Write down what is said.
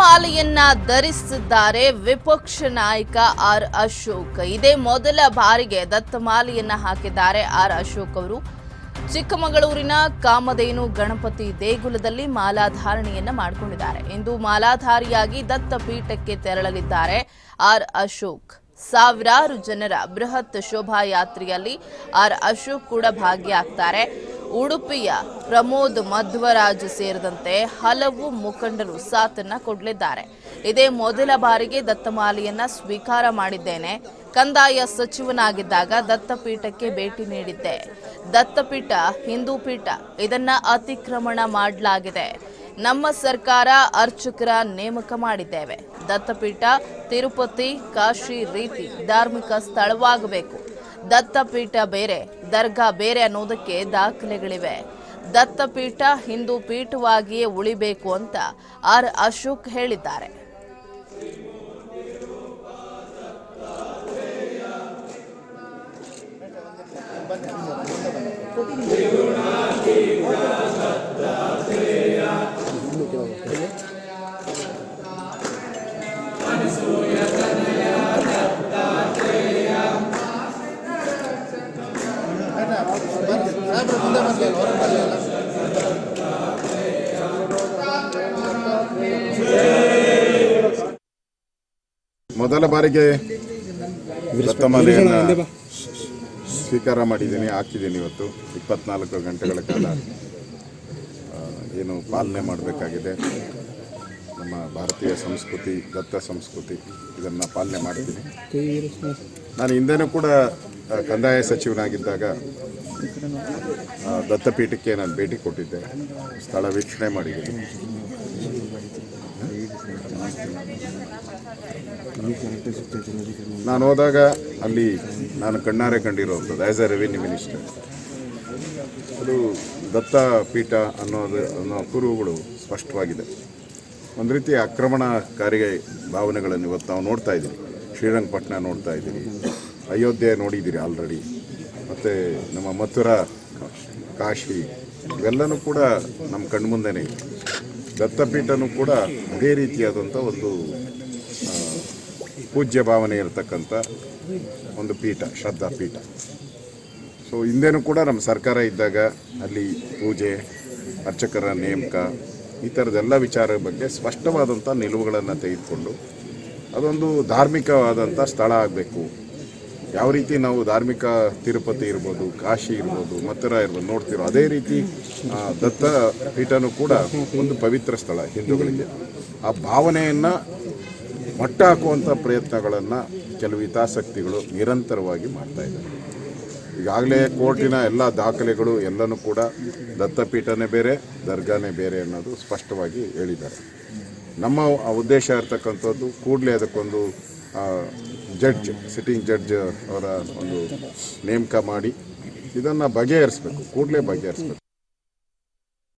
ಮಾಲೆಯನ್ನ ಧರಿಸಿದ್ದಾರೆ ವಿಪಕ್ಷ ನಾಯಕ ಆರ್ ಅಶೋಕ್. ಇದೇ ಮೊದಲ ಬಾರಿಗೆ ದತ್ತಮಾಲೆಯನ್ನ ಹಾಕಿದ್ದಾರೆ ಆರ್ ಅಶೋಕ್ ಅವರು. ಚಿಕ್ಕಮಗಳೂರಿನ ಕಾಮಧೇನು ಗಣಪತಿ ದೇಗುಲದಲ್ಲಿ ಮಾಲಾಧಾರಣೆಯನ್ನ ಮಾಡಿಕೊಂಡಿದ್ದಾರೆ. ಇಂದು ಮಾಲಾಧಾರಿಯಾಗಿ ದತ್ತಪೀಠಕ್ಕೆ ತೆರಳಲಿದ್ದಾರೆ ಆರ್ ಅಶೋಕ್. ಸಾವಿರಾರು ಜನರ ಬೃಹತ್ ಶೋಭಾಯಾತ್ರೆಯಲ್ಲಿ ಆರ್ ಅಶೋಕ್ ಕೂಡ ಭಾಗಿಯಾಗ್ತಾರೆ. ಉಡುಪಿಯ ಪ್ರಮೋದ್ ಮಧ್ವರಾಜ್ ಸೇರಿದಂತೆ ಹಲವು ಮುಖಂಡರು ಸಾಥನ್ನ ಕೊಡಲಿದ್ದಾರೆ. ಇದೇ ಮೊದಲ ಬಾರಿಗೆ ದತ್ತಮಾಲೆಯನ್ನ ಸ್ವೀಕಾರ ಮಾಡಿದ್ದೇನೆ. ಕಂದಾಯ ಸಚಿವನಾಗಿದ್ದಾಗ ದತ್ತಪೀಠಕ್ಕೆ ಭೇಟಿ ನೀಡಿದ್ದೆ. ದತ್ತಪೀಠ, ಹಿಂದೂ ಪೀಠ ಇದನ್ನ ಅತಿಕ್ರಮಣ ಮಾಡಲಾಗಿದೆ. ನಮ್ಮ ಸರ್ಕಾರ ಅರ್ಚಕರ ನೇಮಕ ಮಾಡಿದ್ದೇವೆ. ದತ್ತಪೀಠ, ತಿರುಪತಿ, ಕಾಶಿ ರೀತಿ ಧಾರ್ಮಿಕ ಸ್ಥಳವಾಗಬೇಕು. ದತ್ತಪೀಠ ಬೇರೆ ದರ್ಗಾ ಬೇರೆ ಅನ್ನೋದಕ್ಕೆ ದಾಖಲೆಗಳಿವೆ. ದತ್ತಪೀಠ ಹಿಂದೂ ಪೀಠವಾಗಿಯೇ ಉಳಿಬೇಕು ಅಂತ ಆರ್ ಅಶೋಕ್ ಹೇಳಿದ್ದಾರೆ. ಮೊದಲ ಬಾರಿಗೆ ದತ್ತಮಾಲೆಯನ್ನು ಸ್ವೀಕಾರ ಮಾಡಿದ್ದೀನಿ, ಹಾಕಿದ್ದೀನಿ ಇವತ್ತು, ಇಪ್ಪತ್ನಾಲ್ಕು ಗಂಟೆಗಳ ಕಾಲ. ಏನು ಪಾಲನೆ ಮಾಡಬೇಕಾಗಿದೆ. ನಮ್ಮ ಭಾರತೀಯ ಸಂಸ್ಕೃತಿ, ದತ್ತ ಸಂಸ್ಕೃತಿ, ಇದನ್ನು ಪಾಲನೆ ಮಾಡ್ತೀನಿ. ನಾನು ಹಿಂದೆನೂ ಕೂಡ ಕಂದಾಯ ಸಚಿವನಾಗಿದ್ದಾಗ ದತ್ತಪೀಠಕ್ಕೆ ನಾನು ಭೇಟಿ ಕೊಟ್ಟಿದ್ದೆ. ಸ್ಥಳ ವೀಕ್ಷಣೆ ಮಾಡಿದ್ದೀನಿ. ನಾನು ಹೋದಾಗ ಅಲ್ಲಿ ನಾನು ಕಣ್ಣಾರೆ ಕಂಡಿರುವಂಥದ್ದು ಆ್ಯಸ್ ಎ ರೆವಿನ್ಯೂ ಮಿನಿಸ್ಟರ್ ಅದು ದತ್ತ ಪೀಠ ಅನ್ನೋದು ಅನ್ನೋ ಕುರುಹುಗಳು ಸ್ಪಷ್ಟವಾಗಿದೆ. ಒಂದು ರೀತಿ ಆಕ್ರಮಣಕಾರಿ ಭಾವನೆಗಳನ್ನು ಇವತ್ತು ನಾವು ನೋಡ್ತಾ ಇದ್ದೀವಿ. ಶ್ರೀರಂಗಪಟ್ಟಣ ನೋಡ್ತಾ ಇದ್ದೀವಿ. ಅಯೋಧ್ಯೆ ನೋಡಿದ್ದೀರಿ ಆಲ್ರೆಡಿ ಮತ್ತು ನಮ್ಮ ಮಥುರ, ಕಾಶಿ, ಇವೆಲ್ಲನೂ ಕೂಡ ನಮ್ಮ ಕಣ್ಮುಂದೆನೇ ಇದೆ. ದತ್ತಪೀಠನೂ ಕೂಡ ಅದೇ ರೀತಿಯಾದಂಥ ಒಂದು ಪೂಜ್ಯ ಭಾವನೆ ಇರತಕ್ಕಂಥ ಒಂದು ಪೀಠ, ಶ್ರದ್ಧಾ ಪೀಠ. ಸೊ ಹಿಂದೆನೂ ಕೂಡ ನಮ್ಮ ಸರ್ಕಾರ ಇದ್ದಾಗ ಅಲ್ಲಿ ಪೂಜೆ, ಅರ್ಚಕರ ನೇಮಕ, ಈ ಥರದ್ದೆಲ್ಲ ವಿಚಾರ ಬಗ್ಗೆ ಸ್ಪಷ್ಟವಾದಂಥ ನಿಲುವುಗಳನ್ನು ತೆಗೆದುಕೊಂಡು ಅದೊಂದು ಧಾರ್ಮಿಕವಾದಂಥ ಸ್ಥಳ ಆಗಬೇಕು. ಯಾವ ರೀತಿ ನಾವು ಧಾರ್ಮಿಕ ತಿರುಪತಿ ಇರ್ಬೋದು, ಕಾಶಿ ಇರ್ಬೋದು, ಮಥುರ ಇರ್ಬೋದು ನೋಡ್ತಿರೋ ಅದೇ ರೀತಿ ದತ್ತ ಪೀಠನೂ ಕೂಡ ಒಂದು ಪವಿತ್ರ ಸ್ಥಳ ಹಿಂದೂಗಳಿಗೆ. ಆ ಭಾವನೆಯನ್ನು ಮಟ್ಟ ಹಾಕುವಂಥ ಪ್ರಯತ್ನಗಳನ್ನು ಕೆಲವು ಹಿತಾಸಕ್ತಿಗಳು ನಿರಂತರವಾಗಿ ಮಾಡ್ತಾ ಇದ್ದಾರೆ. ಈಗಾಗಲೇ ಕೋರ್ಟಿನ ಎಲ್ಲ ದಾಖಲೆಗಳು ಎಲ್ಲನೂ ಕೂಡ ದತ್ತಪೀಠನೇ ಬೇರೆ, ದರ್ಗಾನೇ ಬೇರೆ ಅನ್ನೋದು ಸ್ಪಷ್ಟವಾಗಿ ಹೇಳಿದ್ದಾರೆ. ನಮ್ಮ ಉದ್ದೇಶ ಇರ್ತಕ್ಕಂಥದ್ದು ಕೂಡಲೇ ಅದಕ್ಕೊಂದು ಜಡ್ಜ್ ಸಿಟ್ಟಿಂಗ್ ಜಡ್ಜ್ ಅವರ ಒಂದು ನೇಮಕ ಮಾಡಿ ಇದನ್ನು ಬಗೆಹರಿಸ್ಬೇಕು ಕೂಡಲೇ ಬಗೆಹರಿಸ್ಬೇಕು.